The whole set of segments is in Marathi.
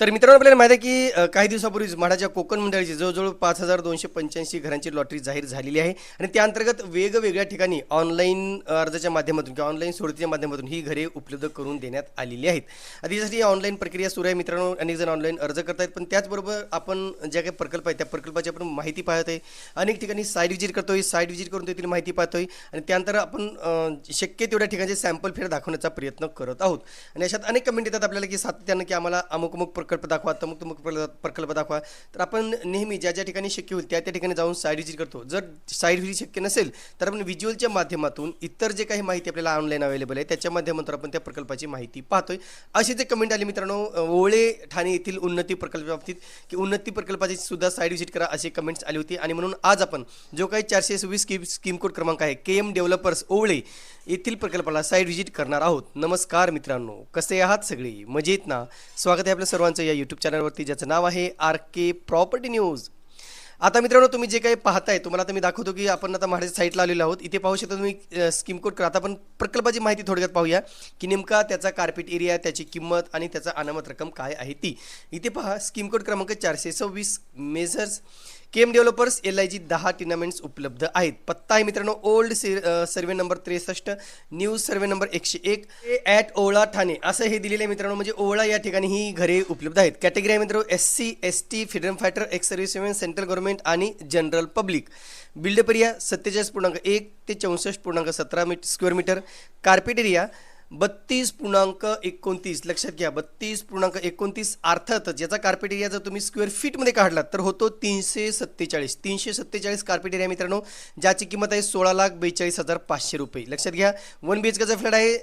तर मित्रांनो आपल्याला माहिती आहे की काही दिवसापूर्वीच म्हाडाच्या कोकण मंडळाची जवळजवळ पाच हजार दोनशे पंच्याऐंशी घरांची लॉटरी जाहीर झालेली आहे आणि त्या अंतर्गत वेगवेगळ्या ठिकाणी ऑनलाईन अर्जाच्या माध्यमातून किंवा ऑनलाईन सोडतीच्या माध्यमातून ही घरे उपलब्ध करून देण्यात आलेली आहेत. आता ऑनलाईन प्रक्रिया सुरू आहे मित्रांनो अनेक जण ऑनलाईन अर्ज करत आहेत पण त्याचबरोबर आपण ज्या काही प्रकल्प आहेत त्या प्रकल्पाची आपण माहिती पाहत आहे. अनेक ठिकाणी साईट विजिट करतोय साईट विजिट करून तेथील माहिती पाहतोय आणि त्यानंतर आपण शक्य तेवढ्या ठिकाणचे सॅम्पल फेर दाखवण्याचा प्रयत्न करत आहोत. आणि अशात अनेक कमेंट येतात आपल्याला की सातत्यानं की आम्हाला अमुक अमुक प्रकल्प दाखवा तमुक तमुक प्रकल्प- प्रकल्प दाखवा. तर आपण नेहमी ज्या ज्या ठिकाणी शक्य होईल त्या त्या ठिकाणी जाऊन साईड विजिट करतो. जर साईड विजिट शक्य नसेल तर आपण व्हिज्युअलच्या माध्यमातून इतर जे काही माहिती आपल्याला ऑनलाईन अवेलेबल आहे त्याच्या माध्यमातून आपण त्या प्रकल्पाची माहिती पाहतोय. असे जे कमेंट आले मित्रांनो ओळे ठाणे येथील उन्नती प्रकल्पाबाबतीत की उन्नती प्रकल्पाची सुद्धा साईड विजिट करा अशी कमेंट्स आली होती. आणि म्हणून आज आपण जो काही चारशे सव्वीस स्कीम स्कीम कोड क्रमांक आहे के एम डेव्हलपर्स ओवळे येथील प्रकल्पाला साईट व्हिजिट करणार आहोत. नमस्कार मित्रांनो कसे आहात सगळे? मजेत ना? स्वागत आहे आपल्या सर्वांचं या यूट्यूब चॅनलवरती ज्याचं नाव आहे आर के प्रॉपर्टी न्यूज आता मित्रांनो तुम्ही जे काही पाहताय तुम्हाला आता मी दाखवतो की आपण आता महाराज साईटला आलेलो आहोत. इथे पाहू शकता तुम्ही स्कीम कोड करा. आता आपण प्रकल्पाची माहिती थोडक्यात पाहूया की नेमका त्याचा कार्पेट एरिया त्याची किंमत आणि त्याचा अनामत रक्कम काय आहे ती. इथे पहा स्कीम कोड क्रमांक चारशे सव्वीस measures K M developers L I G दहा टिनामेंट्स उपलब्ध आहेत. पत्ता आहे मित्रांनो ओल्ड सर्वे नंबर त्रेसष्ट न्यू सर्वे नंबर एकशे एक ॲट ओळा ठाणे. असं हे दिलेलं आहे मित्रांनो म्हणजे ओळा या ठिकाणी ही घरे उपलब्ध आहेत. कॅटेगरी आहे मित्रांनो S C S T freedom fighter ex serviceman central government आणि general public build up area सत्तेचाळीस पूर्णांक एक ते चौसष्ट पूर्णांक सतरा मीट स्क्वेअर मीटर कार्पेट एरिया बत्तीस पूर्णांक एकोणतीस. लक्षात घ्या बत्तीस पूर्णांक एकोणतीस अर्थातच याचा कार्पेट एरिया जर तुम्ही स्क्वेअर फीटमध्ये काढलात तर होतो तीनशे सत्तेचाळीस. तीनशे सत्तेचाळीस कार्पेट एरिया मित्रांनो ज्याची किंमत आहे सोळा लाख बेचाळीस हजार पाचशे रुपये. लक्षात घ्या वन बी एच केचा फ्लॅट आहे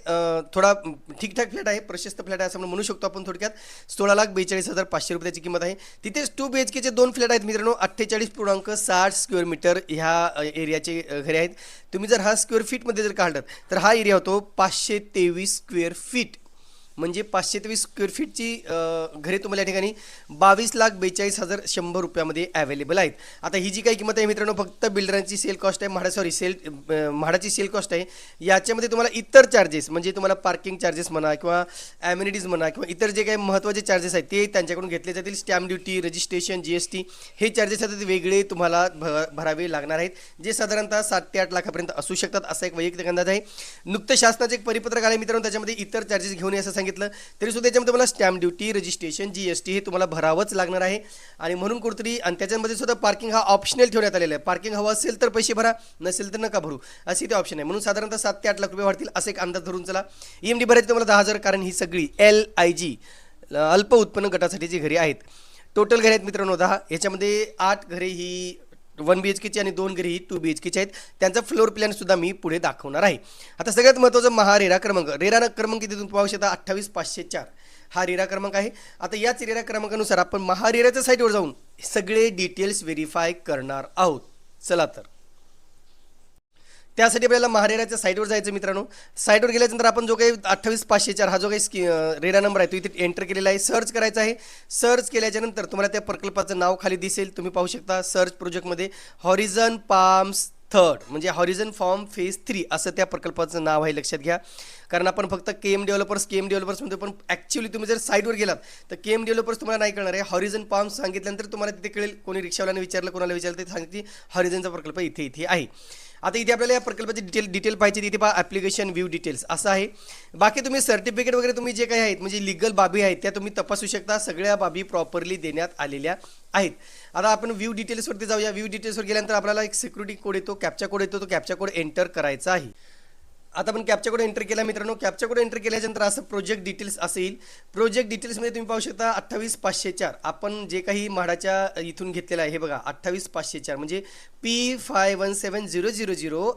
थोडा ठीकठाक फ्लॅट आहे प्रशस्त फ्लॅट आहे असं म्हणून म्हणू शकतो आपण थोडक्यात. सोळा लाख बेचाळीस हजार पाचशे रुपयाची किंमत आहे. तिथेच टू बी एच केचे दोन फ्लॅट आहेत मित्रांनो अठ्ठेचाळीस पूर्णांक साठ स्क्वेअर मीटर ह्या एरियाचे घरे आहेत. तुम्ही जर हा स्क्वेअर फीटमध्ये जर काढलात तर हा एरिया होतो पाचशे तेवीस स्क्वेअर फीट म्हणजे पाचशे तेवीस स्क्वेअर फीटची घरे तुम्हाला या ठिकाणी बावीस लाख बेचाळीस हजार शंभर रुपयामध्ये अवेलेबल आहेत. आता ही जी काही किंमत आहे मित्रांनो फक्त बिल्डरांची सेल कॉस्ट आहे म्हाडा सॉरी सेल म्हाडाची सेल कॉस्ट आहे. याच्यामध्ये तुम्हाला इतर चार्जेस म्हणजे तुम्हाला पार्किंग चार्जेस म्हणा किंवा ॲम्युनिटीज म्हणा किंवा इतर जे काही महत्त्वाचे चार्जेस आहेत ते त्यांच्याकडून घेतले जातील. Stamp duty registration G S T हे चार्जेस आहेत ते वेगळे तुम्हाला भ भरावे लागणार आहेत जे साधारणतः सात ते आठ लाखापर्यंत असू शकतात असा एक वैयक्तिक अंदाज आहे. नुकतं शासनाचे एक परिपत्रक आले मित्रांनो त्याच्यामध्ये इतर चार्जेस घेऊन असं सांगितलं तरी सुद्धा त्याच्यामध्ये मला stamp duty registration G S T हे तुम्हाला भरावंच लागणार आहे. आणि म्हणून कुठतरी आणि त्याच्यामध्ये सुद्धा पार्किंग हा ऑप्शनल ठेवण्यात आलेला आहे. पार्किंग हवं असेल तर पैसे भरा नसेल तर नका भरू. असे ते ऑप्शन आहे. म्हणून साधारणतः सात ते आठ लाख रुपये वाढतील असं एक अंदाज धरून चला. ई एम डी भरायची तुम्हाला दहा हजार कारण ही सगळी एल आय जी अल्प उत्पन्न गटासाठी जी घरे आहेत टोटल घरे आहेत मित्रांनो दहा. याच्यामध्ये आठ घरे ही वन बी एच केची आणि दोन घरे टू बी एच केची आहेत. त्यांचा फ्लोअर प्लॅन सुद्धा मी पुढे दाखवणार आहे. आता सगळ्यात महत्त्वाचं महा रेरा क्रमांक. रेरा क्रमांक किती तुम्ही पाहू शकता अठ्ठावीस पाचशे चार. हा रेरा क्रमांक आहे. आता याच रेरा क्रमांकानुसार आपण महारेराच्या साईटवर जाऊन सगळे डिटेल्स व्हेरीफाय करणार आहोत. चला तर. त्यासाठी आपल्याला महारेराच्या साईटवर जायचं मित्रांनो. साईटवर गेल्यानंतर आपण जो काही अठ्ठावीस पाचशे चार हा जो काही स्की रेडा नंबर आहे तो इथे एंटर केलेला आहे. सर्च करायचा आहे. सर्च केल्याच्यानंतर तुम्हाला त्या प्रकल्पाचं नाव खाली दिसेल. तुम्ही पाहू शकता सर्च प्रोजेक्टमध्ये हॉरिझन पाम्स थर्ड म्हणजे हॉरिझन फॉर्म फेज थ्री असं त्या प्रकल्पाचं नाव आहे लक्षात घ्या. कारण आपण फक्त K M developers K M डेव्हलपर्समध्ये पण ॲक्च्युली तुम्ही जर साईटवर गेलात तर के एम डेव्हलपर्स तुम्हाला नाही कळणार आहे. हॉरिझन पाम्स सांगितल्यानंतर तुम्हाला तिथे कळेल. कोणी रिक्षावाल्याने विचारलं कोणाला विचारलं ते सांगितली हॉरिझनचा प्रकल्प इथे इथे आहे. आता इथे आपल्याला या प्रकल्पाची डिटेल डिटेल पाहिजे तिथे पहा ॲप्लिकेशन व्ह्यू डिटेल्स असं आहे. बाकी तुम्ही सर्टिफिकेट वगैरे तुम्ही जे काही आहेत म्हणजे लिगल बाबी आहेत त्या तुम्ही तपासू शकता. सगळ्या बाबी प्रॉपरली देण्यात आलेल्या आहेत. आता आपण व्ह्यू डिटेल्सवरती जाऊया. व्ह्यू डिटेल्सवर गेल्यानंतर आपल्याला एक सिक्युरिटी कोड येतो कॅप्चा कोड येतो. तो कॅप्चा कोड एंटर करायचा आहे. आता आपण कॅप्चा कोड एंटर केला मित्रांनो. कॅप्चा कोड एंटर केल्यानंतर असं प्रोजेक्ट डिटेल्स असेल. प्रोजेक्ट डिटेल्समध्ये तुम्ही पाहू शकता अठ्ठावीस पाचशे चार. आपण जे काही म्हाडाच्या इथून घेतलेलं आहे हे बघा अठ्ठावीस पाचशे चार. म्हणजे P five one seven zero zero zero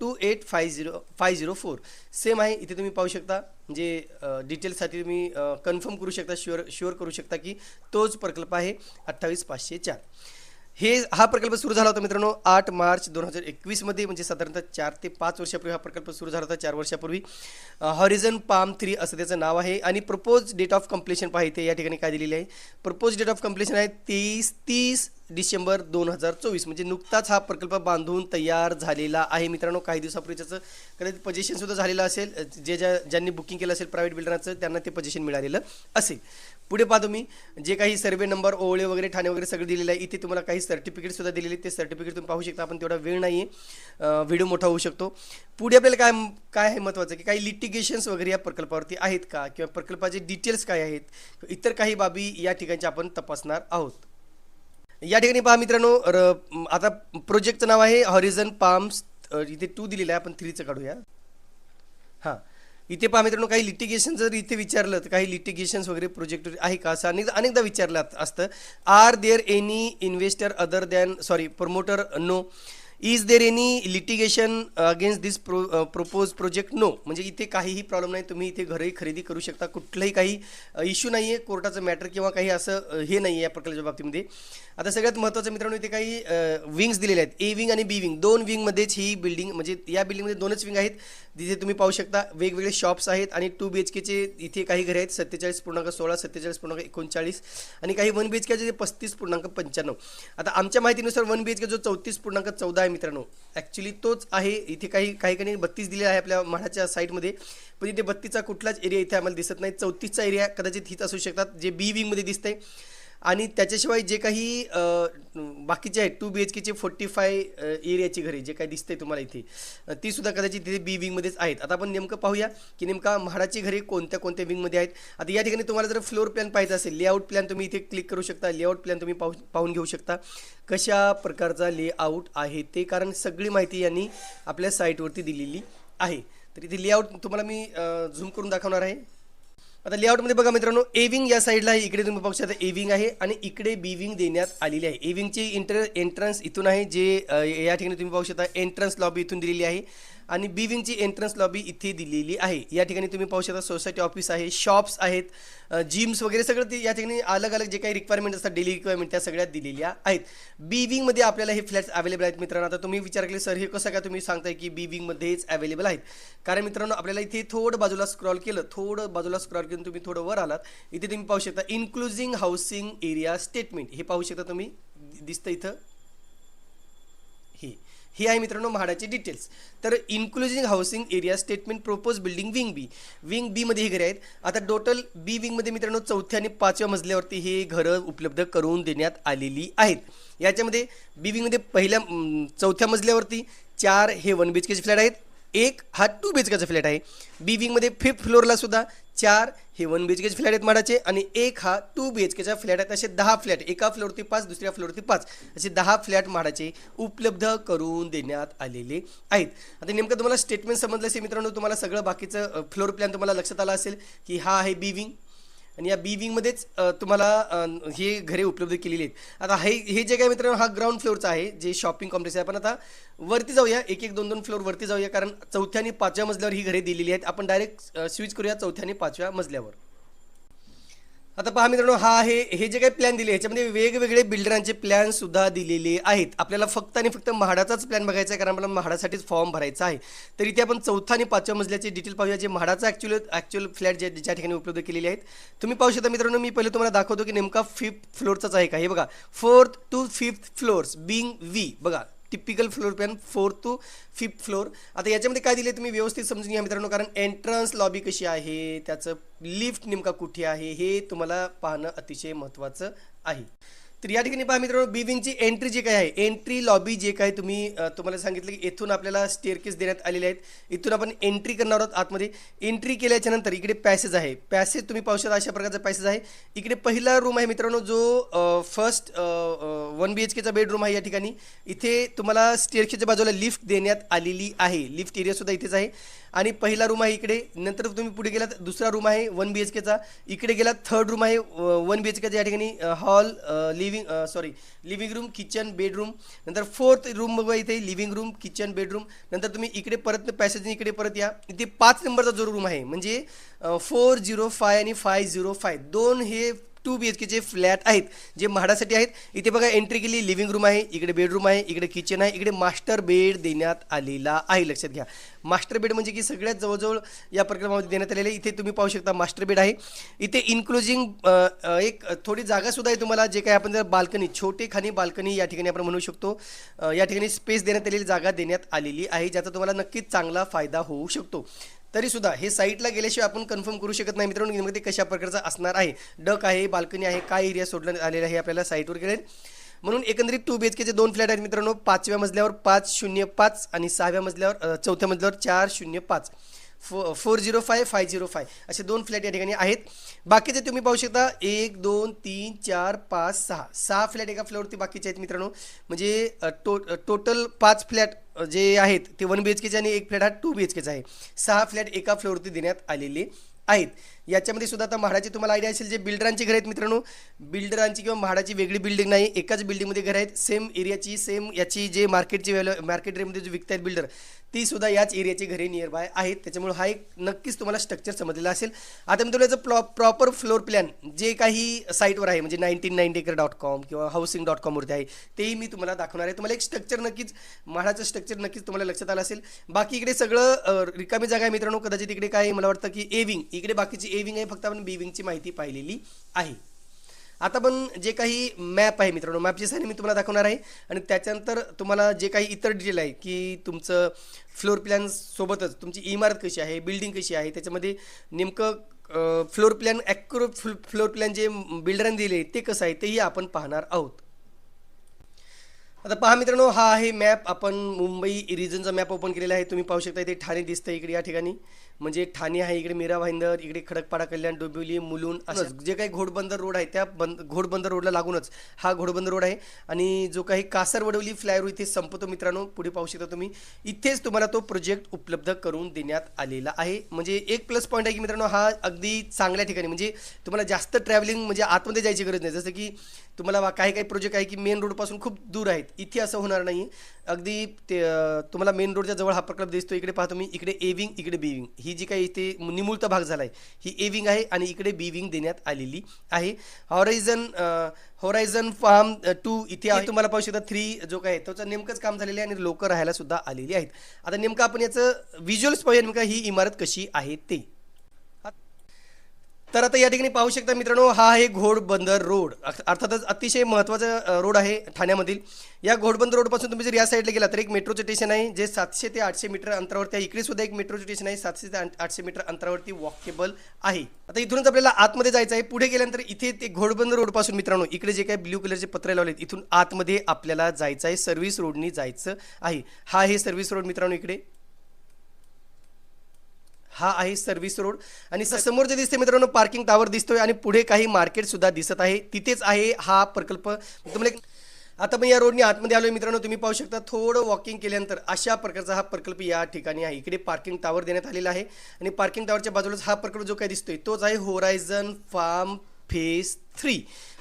two eight five zero five zero four same आहे इथे तुम्ही पाहू शकता. म्हणजे डिटेल्ससाठी तुम्ही कन्फर्म करू शकता शुअर शुअर करू शकता की तोच प्रकल्प आहे अठ्ठावीस पाचशे चार. हे हा प्रकल्प सुरू झाला होता मित्रांनो आठ मार्च दोन हजार एकवीसमध्ये म्हणजे साधारणतः चार ते पाच वर्षापूर्वी हा प्रकल्प सुरू झाला होता. चार वर्षापूर्वी हॉरिझन पाम थ्री असं त्याचं नाव आहे. आणि प्रपोज डेट ऑफ कम्प्लिशन पाहिजे या ठिकाणी काय दिलेली आहे. प्रपोज डेट ऑफ कम्प्लिशन आहे तीस तीस डिसेंबर दोन हजार चोवीस. म्हणजे नुकताच हा प्रकल्प बांधून तयार झालेला आहे मित्रांनो. काही दिवसापूर्वी त्याचं कदाचित पजेशनसुद्धा झालेलं असेल. जे ज्या ज्यांनी बुकिंग केलं असेल प्रायव्हेट बिल्डरांचं त्यांना ते पजेशन मिळालेलं असेल. पुढे पाहा तुम्ही. जे काही सर्वे नंबर ओळे वगैरे ठाणे वगैरे सगळं दिलेलं आहे इथे तुम्हाला काही सर्टिफिकेटसुद्धा दिलेले आहेत. ते सर्टिफिकेट तुम्ही पाहू शकता. आपण तेवढा वेळ नाही आहे व्हिडिओ मोठा होऊ शकतो. पुढे आपल्याला काय काय आहे महत्त्वाचं की काही लिटिगेशन्स वगैरे या प्रकल्पावरती आहेत का? किंवा प्रकल्पाचे डिटेल्स काय आहेत? इतर काही बाबी या ठिकाणच्या आपण तपासणार आहोत. या ठिकाणी पहा मित्रांनो र आता प्रोजेक्टचं नाव आहे हॉरिझन पाम्स इथे टू दिलेलं आहे. आपण थ्रीचं काढूया. हां. इथे पहा मित्रांनो काही लिटिगेशन जर इथे विचारलं तर काही लिटिगेशन्स वगैरे प्रोजेक्ट आहे का असं? अनेकदा अनेकदा विचारलं असतं. Are there any investor other than sorry promoter no is there any litigation against this pro propose project no म्हणजे इथे काहीही प्रॉब्लेम नाही. तुम्ही इथे घरही खरेदी करू शकता. कुठलंही काही इश्यू नाही आहे कोर्टाचं मॅटर किंवा काही असं uh, हे नाही आहे या प्रकल्पाच्या बाबतीमध्ये. आता सगळ्यात महत्त्वाचं मित्रांनो इथे काही विंग्स दिलेले आहेत. ए विंग आणि बी विंग दोन विंगमध्येच ही बिल्डिंग म्हणजे या बिल्डिंगमध्ये दोनच विंग आहेत. तिथे तुम्ही पाहू शकता वेगवेगळे शॉप्स आहेत आणि टू बी एच केचे इथे काही घरे आहेत. सत्तेचाळीस पूर्णांक सोळा सत्तेचाळीस पूर्णांक एकोणचाळीस आणि काही वन बी एच केचे पस्तीस पूर्णांक पंच्याण्णव. आता आमच्या माहितीनुसार वन बी एच के जो चौतीस पूर्णांक चौदा आहे मित्रांनो ॲक्च्युली तोच आहे. इथे काही काही काही बत्तीस दिले आहे आपल्या म्हाडाच्या साईडमध्ये पण इथे बत्तीसचा कुठलाच एरिया इथे आम्हाला दिसत नाही. चौतीसचा एरिया कदाचित हीच असू शकतात जे बी विंगमध्ये दिसतंय. आणि त्याच्याशिवाय जे काही बाकीचे आहेत टू बी एच केचे फोर्टी फाय एरियाची घरे जे काही दिसते तुम्हाला इथे ती सुद्धा कदाचित तिथे बी विंगमध्येच आहेत. आता आपण नेमकं पाहूया की नेमका म्हाडाची घरे कोणत्या कोणत्या विंगमध्ये आहेत. आता या ठिकाणी तुम्हाला जर फ्लोर प्लॅन पाहिजे असेल लेआउट प्लॅन तुम्ही इथे क्लिक करू शकता. लेआउट प्लॅन तुम्ही पाहू पाहून घेऊ शकता. कशा प्रकारचा लेआउट आहे ते कारण सगळी माहिती यांनी आपल्या साईटवरती दिलेली आहे. तर इथे लेआउट तुम्हाला मी झूम करून दाखवणार आहे. आता लेआउटमध्ये बघा मित्रांनो एविंग या साईडला आहे. इकडे तुम्ही पाहू शकता एविंग आहे आणि इकडे बिविंग देण्यात आलेली आहे. एविंगची इंटर एंट्रन्स इथून आहे जे या ठिकाणी तुम्ही पाहू शकता एंट्रन्स लॉबी इथून दिलेली आहे. आणि बिविंगची एंट्रन्स लॉबी इथे दिलेली आहे. या ठिकाणी तुम्ही पाहू शकता सोसायटी ऑफिस आहे शॉप्स आहेत जिम्स वगैरे सगळं ते या ठिकाणी अलग अलग जे काही रिक्वायरमेंट असतात डेली रिक्वायरमेंट त्या सगळ्या दिलेल्या आहेत. बी विंगमध्ये आपल्याला हे फ्लॅट्स अवेलेबल आहेत मित्रांनो. आता तुम्ही विचार केले सर हे कसं काय तुम्ही सांगताय की बी विंगमध्येच अवेलेबल आहेत? कारण मित्रांनो आपल्याला इथे थोडं बाजूला स्क्रॉल केलं थोडं बाजूला स्क्रॉल केलं तुम्ही थोडं वर आलात. इथे तुम्ही पाहू शकता इन्क्लुझिंग हाऊसिंग एरिया स्टेटमेंट हे पाहू शकता तुम्ही दिसतं इथं. ही आहे मित्रांनो म्हाडाचे डिटेल्स तर including housing area statement propose building wing B wing बीमध्ये ही घरे आहेत. आता टोटल बी विंगमध्ये मित्रांनो चौथ्या आणि पाचव्या मजल्यावरती हे घरं उपलब्ध करून देण्यात आलेली आहेत. याच्यामध्ये बी विंगमध्ये पहिल्या चौथ्या मजल्यावरती चार हे वन बी एच केचे फ्लॅट आहेत. एक हा टू बी एच केचा फ्लॅट आहे बी विंगमध्ये फिफ्थ फ्लोअरला सुद्धा चार हे वन बी एच केचे फ्लॅट आहेत माडाचे. आणि एक हा टू बी एच केचा फ्लॅट आहेत असे दहा फ्लॅट एका फ्लोअरवरती पाच दुसऱ्या फ्लोअरवरती पाच. असे दहा फ्लॅट माडाचे उपलब्ध करून देण्यात आलेले आहेत. आता नेमकं तुम्हाला स्टेटमेंट समजलं असेल मित्रांनो. तुम्हाला सगळं बाकीचं फ्लोअर प्लॅन तुम्हाला लक्षात आला असेल की हा आहे बी विंग आणि या बी विंगमध्येच तुम्हाला हे घरे उपलब्ध केलेली आहेत. आता हे हे जे काय मित्रांनो हा ग्राउंड फ्लोअरचा आहे जे शॉपिंग कॉम्प्लेक्स आहे. आपण आता वरती जाऊया. एक एक दोन दोन फ्लोअर वरती जाऊया. कारण चौथ्या आणि पाचव्या मजल्यावर ही घरे दिलेली आहेत. आपण डायरेक्ट स्विच करूया चौथ्या आणि पाचव्या मजल्यावर. आता पहा मित्रांनो हा आहे हे जे काही प्लॅन दिले ह्याच्यामध्ये वेगवेगळे बिल्डरांचे प्लॅन सुद्धा दिलेले आहेत. आपल्याला फक्त आणि फक्त म्हाडाचाच प्लॅन बघायचा आहे कारण आपल्याला म्हाडासाठीच फॉर्म भरायचा आहे. तर इथे आपण चौथा आणि पाचव्या मजल्याचे डिटेल पाहूया जे म्हाडाचा ॲक्च्युअल ॲक्च्युअल फ्लॅट जे ज्या ठिकाणी उपलब्ध केलेले आहेत. तुम्ही पाहू शकता मित्रांनो मी पहिले तुम्हाला दाखवतो की नेमका फिफ्थ फ्लोअरचाच आहे का. हे बघा फोर्थ टू फिफ्थ फ्लोअर्स बिंग वी बघा typical floor plan fourth to fifth floor आता याच्यामध्ये काय दिले तुम्ही व्यवस्थित समजून घ्या मित्रांनो कारण एंट्रन्स लॉबी कशी आहे त्याचं लिफ्ट नेमका कुठे आहे हे तुम्हाला पाहणं अतिशय महत्त्वाचं आहे. तर या ठिकाणी पहा मित्रांनो बिविंगची एंट्री जे काय आहे एंट्री लॉबी जे काय तुम्ही तुम्हाला सांगितलं की येथून आपल्याला स्टेअरकेस देण्यात आलेले आहेत. इथून आपण एंट्री करणार आहोत आतमध्ये. एंट्री केल्याच्यानंतर इकडे पॅसेज आहे. पॅसेज तुम्ही पाहू शकता अशा प्रकारचा पॅसेज आहे. इकडे पहिला रूम आहे मित्रांनो जो फर्स्ट वन बी एच केचा बेडरूम आहे या ठिकाणी. इथे तुम्हाला स्टेअरकेच्या बाजूला लिफ्ट देण्यात आलेली आहे. लिफ्ट एरियासुद्धा इथेच आहे. आणि पहिला रूम आहे इकडे. नंतर तुम्ही पुढे गेलात दुसरा रूम आहे वन बी एच केचा इकडे गेलात थर्ड रूम आहे वन बी एच केचा या ठिकाणी hall living sorry living room kitchen bedroom नंतर फोर्थ रूम बघा इथे लिव्हिंग रूम किचन बेडरूम नंतर तुम्ही इकडे परत पॅसेजने इकडे परत या. इथे पाच नंबरचा जो रूम आहे म्हणजे फोर झिरो फाय आणि फाय झिरो फाय दोन हे टू बी एच केचे फ्लॅट आहेत जे म्हाडासाठी आहेत. इथे बघा एंट्री केली लिव्हिंग रूम आहे इकडे बेडरूम आहे इकडे किचन आहे इकडे मास्टर बेड देण्यात आलेला आहे. लक्षात घ्या. मास्टर बेड म्हणजे की सगळ्यात जवळजवळ या प्रकल्पामध्ये देण्यात आलेले इथे तुम्ही पाहू शकता मास्टर बेड आहे. इथे इन्क्लोजिंग एक थोडी जागासुद्धा आहे तुम्हाला जे काही आपण जर बाल्कनी छोटे खानी बाल्कनी या ठिकाणी आपण म्हणू शकतो. या ठिकाणी स्पेस देण्यात आलेली जागा देण्यात आलेली आहे ज्याचा तुम्हाला नक्कीच चांगला फायदा होऊ शकतो. तरी सुद्धा हे साईटला गेल्याशिवाय आपण कन्फर्म करू शकत नाही. मित्रांनो नेमकं ते कशा प्रकारचं असणार आहे? डक आहे बाल्कनी आहे काय एरिया सोडण्यात आलेला आहे आपल्याला साईटवर गेले म्हणून एकंदरीत टू बी एच केचे दोन फ्लॅट आहेत मित्रांनो पाचव्या मजल्यावर पाच शून्य पाच आणि सहाव्या मजल्यावर चौथ्या मजल्यावर चार शून्य पाच. Four four zero five five zero five. असे दोन फ्लॅट या ठिकाणी आहेत. बाकीचे तुम्ही पाहू शकता एक दोन तीन चार पाच सहा. सहा फ्लॅट एका फ्लोअरवरती बाकीचे आहेत मित्रांनो. म्हणजे टो टोटल पाच फ्लॅट जे आहेत ते वन बी एच केचे आणि एक फ्लॅट हा टू बी एच केचा आहे. सहा फ्लॅट एका फ्लोअरवरती देण्यात आलेले आहेत. याच्यामध्ये सुद्धा आता म्हाडाची तुम्हाला आयडिया असेल जे बिल्डरांची घर आहेत मित्रांनो. बिल्डरांची किंवा म्हाडाची वेगळी बिल्डिंग नाही एकाच बिल्डिंगमध्ये घर आहेत. सेम एरियाची सेम याची जे मार्केटची व्हॅल्यू मार्केट रेटमध्ये जे आहेत बिल्डर ती सुद्धा याच एरियाची घरे नियर बाय आहेत. त्याच्यामुळे हा एक नक्कीच तुम्हाला स्ट्रक्चर समजलेला असेल. आता मी तुला याचं प्लॉ प्रॉपर फ्लोअर प्लॅन जे काही साईटवर आहे म्हणजे nineteen ninety acre dot com किंवा हाऊसिंग डॉट कॉमवरती आहे तेही मी तुम्हाला दाखवणार आहे. तुम्हाला एक स्ट्रक्चर नक्कीच म्हाडाचं स्ट्रक्चर नक्कीच तुम्हाला लक्षात आलं असेल. बाकी इकडे सगळं रिकामी जागा आहे मित्रांनो. कदाचित इकडे काय मला वाटतं की एविंग इकडे बाकीची ए विंग आहे फक्त आपण बी विंगची माहिती पाहिलेली आहे. आता पण जे काही मॅप आहे मित्रांनो मॅपची साईन मी तुम्हाला दाखवणार आहे. आणि त्याच्यानंतर तुम्हाला जे काही इतर डिटेल आहे की तुमचं फ्लोअर प्लॅन सोबतच तुमची इमारत कशी आहे बिल्डिंग कशी आहे त्याच्यामध्ये नेमकं floor plan accurate floor plan जे बिल्डरांनी दिले ते कसं आहे तेही आपण पाहणार आहोत. आता पहा मित्रांनो हा आहे मॅप आपण मुंबई रिजनचा मॅप ओपन केलेला आहे. तुम्ही पाहू शकता इथे ठाणे दिसतं इकडे या ठिकाणी. म्हणजे ठाणे आहे इकडे मीरा भाईंदर इकडे खडकपाडा कल्याण डोंबिवली मुलुंड असं जे काही घोडबंदर रोड आहे त्या बंद घोडबंदर रोडला लागूनच हा घोडबंदर रोड आहे. आणि जो काही कासर वडवली फ्लायओव्हर इथे संपतो मित्रांनो पुढे पाहू शकता तुम्ही. इथेच तुम्हाला तो प्रोजेक्ट उपलब्ध करून देण्यात आलेला आहे. म्हणजे एक प्लस पॉईंट आहे की मित्रांनो हा अगदी चांगल्या ठिकाणी. म्हणजे तुम्हाला जास्त ट्रॅव्हलिंग म्हणजे आतमध्ये जायची गरज नाही. जसं की तुम्हाला काही काही प्रोजेक्ट आहे की मेन रोडपासून खूप दूर आहेत. इथे असं होणार नाही. अगदी ते तुम्हाला मेन रोडच्या जवळ हा प्रकल्प दिसतो. इकडे पाहतो मी इकडे ए विंग इकडे बी विंग ही जी काही इथे निमुळता भाग झाला आहे ही ए विंग आहे आणि इकडे बी विंग देण्यात आलेली आहे. हॉरायझन हॉरायझन फार्म टू इथे आहे. तुम्हाला पाहू शकता थ्री जो काय आहे त्याचं नेमकंच काम झालेलं आहे आणि लोकं राहायला सुद्धा आलेली आहेत. आता नेमकं आपण याचं व्हिज्युअल्स पाहूया. नेमकं ही इमारत कशी आहे ते. तर आता या ठिकाणी पाहू शकता मित्रांनो हा आहे घोडबंदर रोड. अर्थातच अतिशय महत्त्वाचा रोड आहे ठाण्यामधील. या घोडबंदर रोडपासून तुम्ही जर या साईडला गेला तर एक मेट्रोचं स्टेशन आहे जे सातशे ते आठशे मीटर अंतरावरती आहे. इकडे सुद्धा एक मेट्रोचं स्टेशन आहे सातशे ते आठशे मीटर अंतरावरती वॉकेबल आहे. आता इथूनच आपल्याला आतमध्ये जायचं आहे. पुढे गेल्यानंतर इथे ते घोडबंदर रोडपासून मित्रांनो इकडे जे काही ब्ल्यू कलरचे पत्रे लावलेत इथून आतमध्ये आपल्याला जायचं आहे सर्व्हिस रोडनी जायचं आहे. हा आहे सर्व्हिस रोड मित्रांनो इकडे. हा आहे सर्व्हिस रोड आणि समोर जे दिसते मित्रांनो पार्किंग टावर दिसतोय आणि पुढे काही मार्केट सुद्धा दिसत आहे. तिथेच आहे हा प्रकल्प. तुम्हाला आता पण या रोडने आतमध्ये आलोय मित्रांनो तुम्ही पाहू शकता थोडं वॉकिंग केल्यानंतर अशा प्रकारचा हा प्रकल्प या ठिकाणी आहे. इकडे पार्किंग टावर देण्यात आलेला आहे. आणि पार्किंग टावरच्या बाजूलाच हा प्रकल्प जो काही दिसतोय तोच आहे होरायझन फार्म फेज थ्री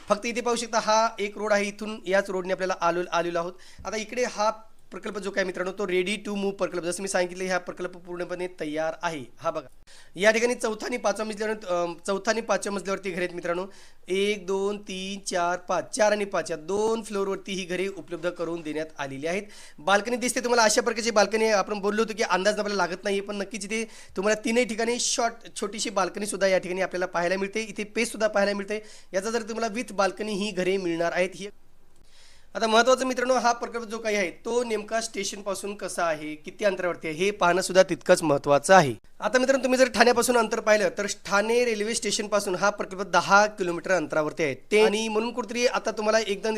फक्त इथे पाहू शकता हा एक रोड आहे. इथून याच रोडने आपल्याला आलो आलेलो आहोत. आता इकडे हा प्रकल्प जो काय मित्रांनो तो रेडी टू मूव्ह प्रकल्प. जसं मी सांगितले हा प्रकल्प पूर्णपणे तयार आहे. हा बघा. या ठिकाणी चौथा आणि पाचव्या मजल्यावर चौथा आणि पाचव्या मजल्यावरती घरे आहेत मित्रांनो. एक दोन तीन चार पाच. चार आणि पाच. या दोन फ्लोअरवरती ही घरे उपलब्ध करून देण्यात आलेली आहेत. बाल्कनी दिसते तुम्हाला अशा प्रकारची बाल्कनी आपण बोललो होतो की अंदाज आपल्याला लागत नाही पण नक्कीच इथे तुम्हाला तीनही ठिकाणी शॉर्ट छोटीशी बाल्कनी सुद्धा या ठिकाणी आपल्याला पाहायला मिळते. इथे पेस सुद्धा पाहायला मिळते. याचा जर तुम्हाला विथ बाल्कनी ही घरे मिळणार आहेत ही आता महत्त्वाचं मित्रांनो हा प्रकल्प जो काही आहे तो नेमका स्टेशनपासून कसा आहे किती अंतरावरती आहे हे पाहणं सुद्धा तितकंच महत्त्वाचं आहे. आता मित्रांनो तुम्ही जर ठाण्यापासून अंतर पाहिलं तर ठाणे रेल्वे स्टेशनपासून हा प्रकल्प दहा किलोमीटर अंतरावरती आहे. ते आणि म्हणून कुठेतरी आता तुम्हाला एकदम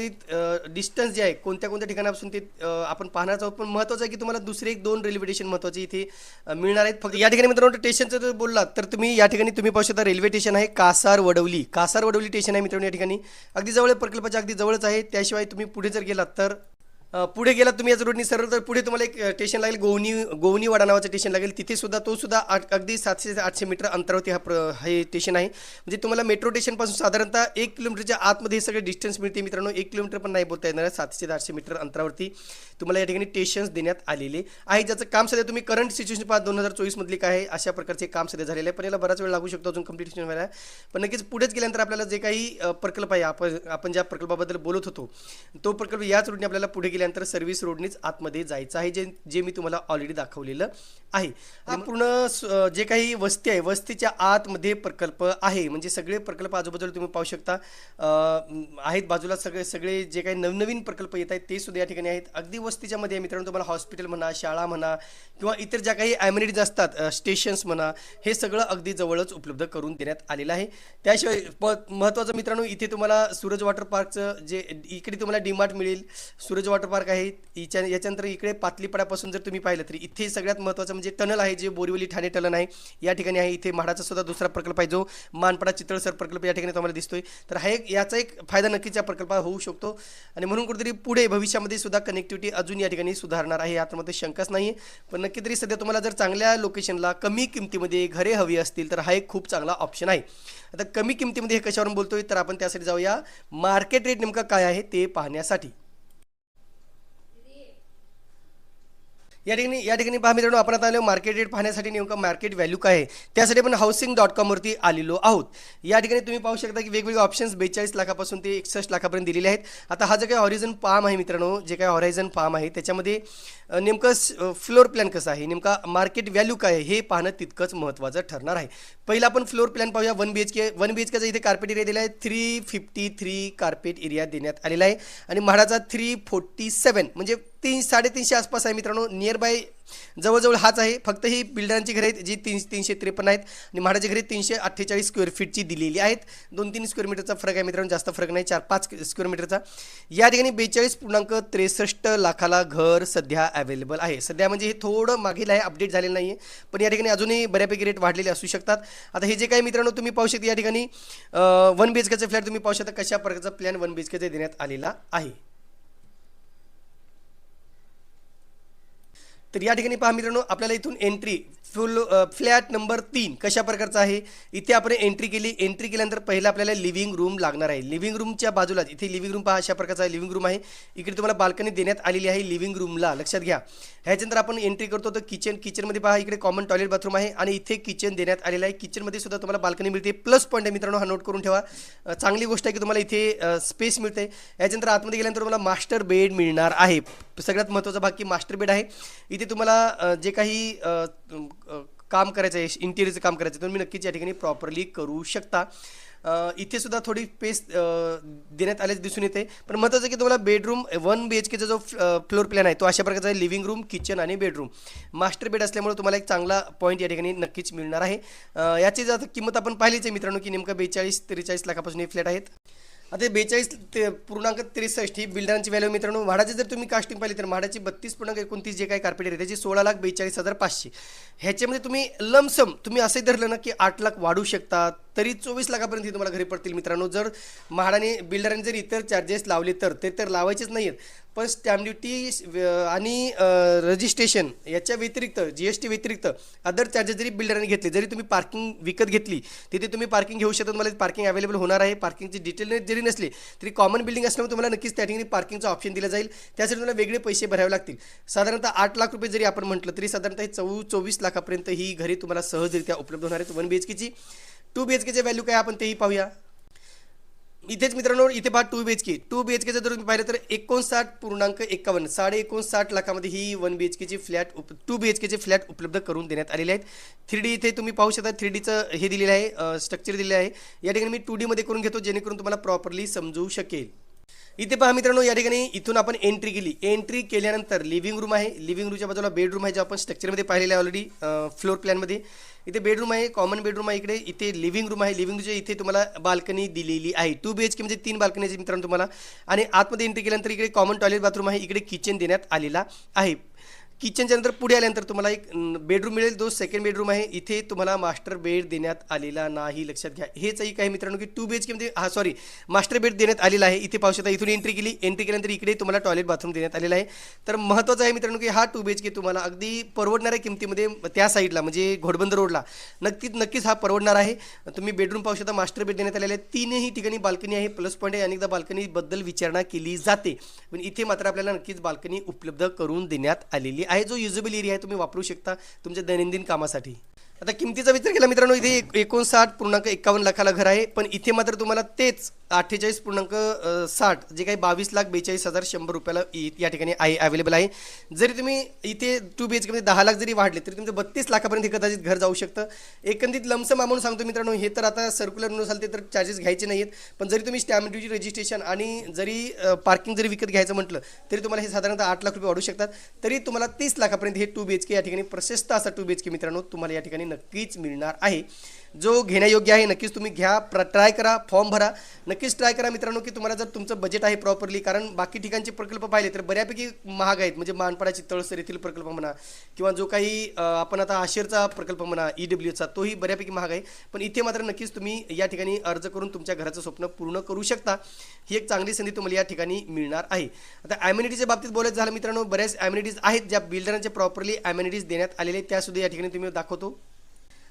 डिस्टन्स जे आहे कोणत्या कोणत्या ठिकाणापासून ते आपण पाहण्याचं आहोत. पण महत्त्वाचं आहे की तुम्हाला दुसरे एक दोन रेल्वे स्टेशन महत्त्वाचे इथे मिळणार आहेत. फक्त या ठिकाणी मित्रांनो स्टेशनचं जर बोललात तर तुम्ही या ठिकाणी तुम्ही पाहू शकता रेल्वे स्टेशन आहे कासार वडवली. कासार वडवली स्टेशन आहे मित्रांनो या ठिकाणी. अगदी जवळ प्रकल्पाच्या अगदी जवळच आहे. त्याशिवाय तुम्ही पुढे जर गेलात तर पुढे गेलात तुम्ही याच रोडनी सरळ तर पुढे तुम्हाला एक स्टेशन लागेल गोवनी गोवनीवाडा नावाचं स्टेशन लागेल. तिथे सुद्धा तो सुद्धा आठ- अगदी सातशे ते आठशे मीटर अंतरावरती हा प्र हे स्टेशन आहे. म्हणजे तुम्हाला मेट्रो स्टेशनपासून साधारणतः एक किलोमीटरच्या आतमध्ये हे सगळे डिस्टन्स मिळते मित्रांनो. एक किलोमीटर पण नाही बोलता येणार सातशे ते आठशे मीटर अंतरावरती तुम्हाला या ठिकाणी स्टेशन्स देण्यात आलेले आहे. ज्याचं काम सध्या तुम्ही करंट सिच्युएशन पाच दोन हजार चोवीसमधली काय आहे अशा प्रकारचे काम सध्या झालेलं आहे. पण याला बराच वेळ लागू शकतो अजून कम्प्लिटेशन व्हायला. पण नक्कीच पुढेच गेल्यानंतर आपल्याला जे काही प्रकल्प आहे आपण आपण ज्या प्रकल्पाबद्दल बोलत होतो तो प्रकल्प याच रूटने आपल्याला पुढे गेल्यानंतर सर्व्हिस रोडनीच आतमध्ये जायचं आहे जे जे मी तुम्हाला ऑलरेडी दाखवलेलं आहे. हा. पूर्ण जे काही वस्ती आहे वस्तीच्या आतमध्ये प्रकल्प आहे म्हणजे सगळे प्रकल्प आजूबाजूला तुम्ही पाहू शकता. आहेत बाजूला सगळे सगळे जे काही नवनवीन प्रकल्प येत आहेत ते सुद्धा या ठिकाणी आहेत. अगदी वस्तीच्या मध्ये मित्रांनो तुम्हाला हॉस्पिटल म्हणा शाळा म्हणा किंवा इतर ज्या काही ॲम्युनिटीज असतात स्टेशन्स म्हणा हे सगळं अगदी जवळच उपलब्ध करून देण्यात आलेलं आहे. त्याशिवाय प महत्त्वाचं मित्रांनो इथे तुम्हाला सूरज वॉटर पार्कचं जे इकडे तुम्हाला डीमार्ट मिळेल. सूरज वॉटर पार्क आहे याच्या याच्यानंतर इकडे पातलीपाड्यापासून जर तुम्ही पाहिलं तर इथे सगळ्यात महत्त्वाचं म्हणजे टनल आहे जे बोरिवली ठाणे टनल आहे या ठिकाणी आहे इथे म्हाडाचा सुद्धा दुसरा प्रकल्प आहे जो मानपाडा चितळसर प्रकल्प या ठिकाणी तुम्हाला दिसतोय. तर हा एक याचा एक फायदा नक्कीच या प्रकल्पात होऊ शकतो. आणि म्हणून कुठेतरी पुढे भविष्यामध्ये सुद्धा कनेक्टिव्हिटी अजून या ठिकाणी सुधारणार आहे यामध्ये शंकाच नाही पण नक्की तरी सध्या तुम्हाला जर चांगल्या लोकेशनला कमी किमतीमध्ये घरे हवी असतील तर हा एक खूप चांगला ऑप्शन आहे. आता कमी किमतीमध्ये हे कशावरून बोलतोय? तर आपण त्यासाठी जाऊया. मार्केट रेट नेमका काय आहे ते पाहण्यासाठी. या ठिकाणी या ठिकाणी पहा मित्रांनो आपण आता आलो मार्केट रेट पाहण्यासाठी नेमकं मार्केट व्हॅल्यू काय आहे त्यासाठी आपण हाऊसिंग डॉट कॉमवरती आलेलो आहोत. या ठिकाणी तुम्ही पाहू शकता की वेगवेगळे ऑप्शन्स बेचाळीस लाखापासून ते एकसष्ट लाखापर्यंत दिलेले आहेत. आता हा जो काही हॉरिझन पाम आहे मित्रांनो जे काही हॉरायझन पाम आहे त्याच्यामध्ये नेमकं फ्लोअर प्लॅन कसं आहे? नेमका मार्केट व्हॅल्यू काय आहे? हे पाहणं तितकंच महत्त्वाचं ठरणार आहे. पहिला आपण फ्लोअर प्लॅन पाहूया. One B H K one B H केचा इथे कार्पेट एरिया दिला आहे three fifty three carpet area देण्यात आलेला आहे. आणि म्हाडाचा थ्री फोर्टी सेवन म्हणजे तीन साडेतीनशे आसपास आहे मित्रांनो. नियर बाय जवळजवळ हाच आहे. फक्त ही बिल्डरांची घरे आहेत जी तीन तीनशे त्रेपन्न आहेत आणि म्हाडाची घरे तीनशे अठ्ठेचाळीस स्क्वेअर फीटची दिलेली आहेत. दोन तीन स्क्वेअर मीटरचा फरक आहे मित्रांनो जास्त फरक नाही. चार पाच स्क्वेअर मीटरचा या ठिकाणी बेचाळीस पूर्णांक त्रेसष्ट लाखाला घर सध्या अवेलेबल आहे. सध्या म्हणजे हे थोडं मागील आहे अपडेट झालेलं नाही आहे पण या ठिकाणी अजूनही बऱ्यापैकी रेट वाढलेले असू शकतात. आता हे जे काही मित्रांनो तुम्ही पाहू शकता या ठिकाणी वन बी एच केचा फ्लॅट तुम्ही पाहू शकता कशा प्रकारचा प्लॅन वन बी एच केचा देण्यात आलेला आहे. तर या ठिकाणी पहा मित्रांनो आपल्याला इथून एंट्री फुल फ्लॅट नंबर तीन कशा प्रकारचा आहे? इथे आपण एंट्री केली. एंट्री केल्यानंतर पहिला आपल्याला लिव्हिंग रूम लागणार आहे. लिव्हिंग रूमच्या बाजूला इथे लिव्हिंग रूम पहा अशा प्रकारचा लिव्हिंग रूम आहे. इकडे तुम्हाला बाल्कनी देण्यात आलेली आहे लिव्हिंग रूमला लक्षात घ्या. ह्याच्यानंतर आपण एंट्री करतो. तर किचन किचनमध्ये पहा इकडे कॉमन टॉयलेट बाथरूम आहे आणि इथे किचन देण्यात आलेलं आहे. किचनमध्ये सुद्धा तुम्हाला बाल्कनी मिळते. प्लस पॉईंट आहे मित्रांनो हा नोट करून ठेवा. चांगली गोष्ट आहे की तुम्हाला इथे स्पेस मिळते. याच्यानंतर आतमध्ये गेल्यानंतर तुम्हाला मास्टर बेड मिळणार आहे. सगळ्यात महत्त्वाचा भाग की मास्टर बेड आहे. इथे तुम्हाला जे काही काम करायचं आहे इंटिरियरचं काम करायचं आहे तुम्ही नक्कीच या ठिकाणी प्रॉपरली करू शकता. इथे सुद्धा थोडी स्पेस देण्यात आल्याचं दिसून येते. पण महत्त्वाचं की तुम्हाला बेडरूम वन बी एच केचा जो फ्लोर प्लॅन आहे तो अशा प्रकारचा आहे लिव्हिंग रूम किचन आणि बेडरूम मास्टर बेड असल्यामुळे तुम्हाला एक चांगला पॉईंट या ठिकाणी नक्कीच मिळणार आहे. याची जर किंमत आपण पाहिलीच आहे मित्रांनो की नेमकं बेचाळीस त्रेचाळीस लाखापासून हे फ्लॅट आहेत. आता बेचाळीस ते पूर्णांक त्रेसष्ट ही बिल्डरांची व्हॅल्यू मित्रांनो. म्हाडाची जर तुम्ही कास्टिंग पाहिली तर म्हाडाची बत्तीस पूर्णांक एकोणतीस जे काही कार्पेट आहे त्याची सोळा लाख बेचाळीस हजार पाचशे. ह्याच्यामध्ये तुम्ही लमसम तुम्ही असंही धरलं ना की आठ लाख वाढू शकतात तरी चोवीस लाखापर्यंत ही तुम्हाला घरी पडतील मित्रांनो. जर म्हाडाने बिल्डरांनी जर इतर चार्जेस लावले तर ते तर लावायचेच नाही आहेत पण स्टॅम्प ड्युटी आणि रजिस्ट्रेशन याच्या व्यतिरिक्त जी एस टी व्यतिरिक्त अदर चार्जेस जरी बिल्डरांनी घेतले जरी तुम्ही पार्किंग विकत घेतली तिथे तुम्ही पार्किंग घेऊ शकता तुम्हाला पार्किंग अवेलेबल होणार आहे. पार्किंगची डिटेल जरी नसली तरी कॉमन बिल्डिंग असल्यामुळे तुम्हाला नक्कीच त्या ठिकाणी पार्किंगचा ऑप्शन दिला जाईल. त्यासाठी तुम्हाला वेगळे पैसे भरावे लागतील. साधारणतः आठ लाख रुपये जरी आपण म्हटलं तरी साधारणतः हे चौ चोवीस लाखापर्यंत ही घरी तुम्हाला सहजरित्या उपलब्ध होणार आहेत. वन बी एच केची टू बी एच केचे व्हॅल्यू काय आपण तेही पाहूया. इथेच मित्रांनो इथे पहा two B H K two B H केचं जर तुम्ही पाहिलं तर एकोणसाठ पूर्णांक एकावन्न साडे एकोणसाठ लाखामध्ये ही वन बी एच केची फ्लॅट उप टू बी एच केचे फ्लॅट उपलब्ध करून देण्यात आलेले आहेत. थ्री डी इथे तुम्ही पाहू शकता थ्री डीचं हे दिलेलं आहे स्ट्रक्चर दिलेलं आहे. या ठिकाणी मी टू डीमध्ये करून घेतो जेणेकरून तुम्हाला प्रॉपरली समजू शकेल. इथे पहा मित्रांनो या ठिकाणी इथून आपण एंट्री केली. एंट्री केल्यानंतर लिव्हिंग रूम आहे. लिव्हिंग रूमच्या बाजूला बेडरूम आहे जो आपण स्ट्रक्चरमध्ये पाहिलेलं आहे ऑलरेडी फ्लोअर प्लॅनमध्ये इथे बेडरूम आहे कॉमन बेडरूम आहे इकडे इथे लिव्हिंग रूम आहे. लिव्हिंग रूमच्या इथे तुम्हाला बाल्कनी दिलेली आहे. टू बी एच के म्हणजे तीन बाल्कनी मित्रांनो तुम्हाला. आणि आतमध्ये एंट्री केल्यानंतर इकडे कॉमन टॉयलेट बाथरूम आहे इकडे किचन देण्यात आलेला आहे. किचनच्या नंतर पुढे आल्यानंतर तुम्हाला एक बेडरूम मिळेल. जो सेकंड बेडरूम आहे इथे तुम्हाला मास्टर बेड देण्यात आलेला नाही. लक्षात घ्या. हेच एक आहे मित्रांनो की टू बी एच केमध्ये हा सॉरी मास्टर बेड देण्यात आलेला आहे. इथे पाहू शकता इथून एंट्री केली. एंट्री केल्यानंतर इकडे तुम्हाला टॉयलेट बाथरूम देण्यात आलेला आहे. तर महत्त्वाचं आहे मित्रांनो की हा टू बी एच के तुम्हाला अगदी परवडणाऱ्या किमतीमध्ये त्या साईडला म्हणजे घोडबंद रोडला नक्कीच नक्कीच हा परवडणार आहे. तुम्ही बेडरूम पाहू शकता मास्टर बेड देण्यात आलेला आहे. तीनही ठिकाणी बाल्कनी आहे. प्लस पॉईंट आहे. अनेकदा बाल्कनीबद्दल विचारणा केली जाते. पण इथे मात्र आपल्याला नक्कीच बाल्कनी उपलब्ध करून देण्यात आलेली आहे जो युजेबल एरिया आहे तुम्ही वापरू शकता तुमच्या दैनंदिन कामासाठी. आता किमतीचा विचार केला मित्रांनो इथे एकोणसाठ पूर्णांक एकावन्न लाखाला घर आहे. पण इथे मात्र तुम्हाला तेच अठ्ठेचाळीस पूर्णांक साठ जे काही बावीस लाख बेचाळीस हजार शंभर रुपयाला या ठिकाणी आहे अवेलेबल आहे. जरी तुम्ही इथे टू बी एच केमध्ये दहा लाख जरी वाढले तरी तुमचं बत्तीस लाखापर्यंत कदाचित घर जाऊ शकतं. एकंदरीत लमसम अमाऊंट सांगतो मित्रांनो हे तर आता सर्क्युलरनुसार ते तर चार्जेस घ्यायचे नाही आहेत पण जरी तुम्ही स्टॅम्प ड्युटी रजिस्ट्रेशन आणि जरी पार्किंग जरी विकत घ्यायचं म्हटलं तरी तुम्हाला हे साधारणतः आठ लाख रुपये वाढू शकतात. तरी तुम्हाला तीस लाखापर्यंत हे टू बी एच के या ठिकाणी प्रशस्त असा टू बी एच के मित्रांनो तुम्हाला या ठिकाणी नक्कीच मिळणार आहे. जो घेण्यायोग्य आहे नक्कीच तुम्ही घ्या प्र ट्राय करा फॉर्म भरा. नक्कीच ट्राय करा मित्रांनो की तुम्हाला जर तुमचं बजेट आहे प्रॉपरली कारण बाकी ठिकाणचे प्रकल्प पाहिले तर बऱ्यापैकी महाग आहेत. म्हणजे मानपाडाची तळसर येथील प्रकल्प म्हणा किंवा जो काही आपण आता आशेरचा प्रकल्प म्हणा ई डब्ल्यूचा तोही बऱ्यापैकी महाग आहे. पण इथे मात्र नक्कीच तुम्ही या ठिकाणी अर्ज करून तुमच्या घराचं स्वप्न पूर्ण करू शकता. ही एक चांगली संधी तुम्हाला या ठिकाणी मिळणार आहे. आता ॲम्युनिटीच्या बाबतीत बोलायचं झालं मित्रांनो बऱ्याच ॲम्युनिटीज आहेत ज्या बिल्डरांच्या प्रॉपरली ॲम्युनिटीज देण्यात आलेले आहेत त्यासुद्धा या ठिकाणी तुम्ही दाखवतो.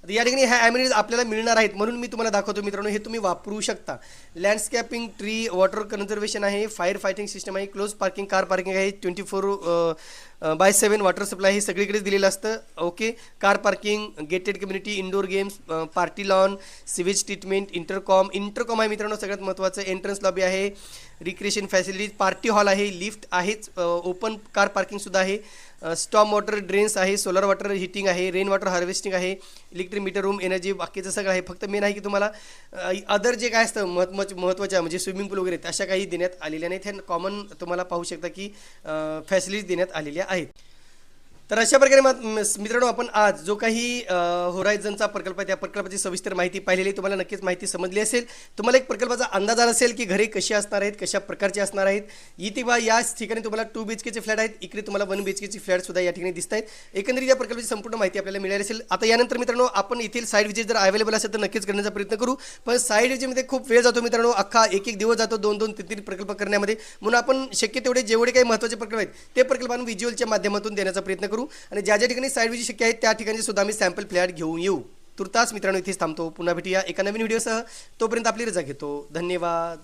या ठिकाणी ह्या ॲम्युनिटीज आपल्याला मिळणार आहेत म्हणून मी तुम्हाला दाखवतो मित्रांनो हे तुम्ही वापरू शकता. लँडस्कॅपिंग ट्री वॉटर कन्झर्वेशन आहे फायर फायटिंग सिस्टम आहे क्लोज पार्किंग कार पार्किंग आहे twenty four by seven water supply हे सगळीकडेच दिलेलं असतं. Okay car parking gated community indoor games party lawn sewage treatment intercom intercom आहे मित्रांनो सगळ्यात महत्त्वाचं एंट्रन्स लॉबी आहे रिक्रिएशन फॅसिलिटीज पार्टी हॉल आहे लिफ्ट आहेच ओपन कार पार्किंगसुद्धा आहे. स्टॉम वॉटर ड्रेन्स आहे सोलर वॉटर हिटिंग आहे रेन वॉटर हार्वेस्टिंग आहे इलेक्ट्रिक मीटर रूम एनर्जी बाकीचं सगळं आहे. फक्त मेन आहे की तुम्हाला अदर जे काय असतं महत्त्वाचं महत्त्वाच्या म्हणजे स्विमिंग पूल वगैरे अशा काही देण्यात आलेल्या नाहीत. ह्या कॉमन तुम्हाला पाहू शकता की फॅसिलिटीज देण्यात आलेल्या आहेत. तर अशा प्रकारे मित्रांनो आपण आज जो काही होरायझनचा प्रकल्प आहे त्या प्रकल्पाची सविस्तर माहिती पाहिलेली तुम्हाला नक्कीच माहिती समजली असेल. तुम्हाला एक प्रकल्पाचा अंदाज आला असेल की घरे कशी असणार आहेत कशा प्रकारचे असणार आहेत. इथे बा याच ठिकाणी तुम्हाला टू बी एच केचे फ्लॅट आहेत. इकडे तुम्हाला वन बी एच केची फ्लॅट सुद्धा या ठिकाणी दिसत आहेत. एकंदरीत या प्रकल्पाची संपूर्ण माहिती आपल्याला मिळाली असेल. आता यानंतर मित्रांनो आपण येथील साईड विजिट जर अवेलेबल असेल तर नक्कीच करण्याचा प्रयत्न करू. पण साईड विजिटमध्ये खूप वेळ जातो मित्रांनो. अख्खा एक एक दिवस जातो दोन दोन तीन तीन प्रकल्प करण्यामध्ये. म्हणून आपण शक्य तेवढे जेवढे काही महत्त्वाचे प्रकल्प आहेत ते प्रकल्प आपण व्हिज्युअलच्या माध्यमातून देण्याचा प्रयत्न करू. आणि ज्या ज्या ठिकाणी साईड विजी शक्य आहेत त्या ठिकाणी सुद्धा आम्ही सॅम्पल फ्लॅट घेऊन येऊ. तुर्तास मित्रांनो इथेच थांबतो. पुन्हा भेटूया एका नवीन व्हिडिओसह तोपर्यंत आपली रजा घेतो. धन्यवाद.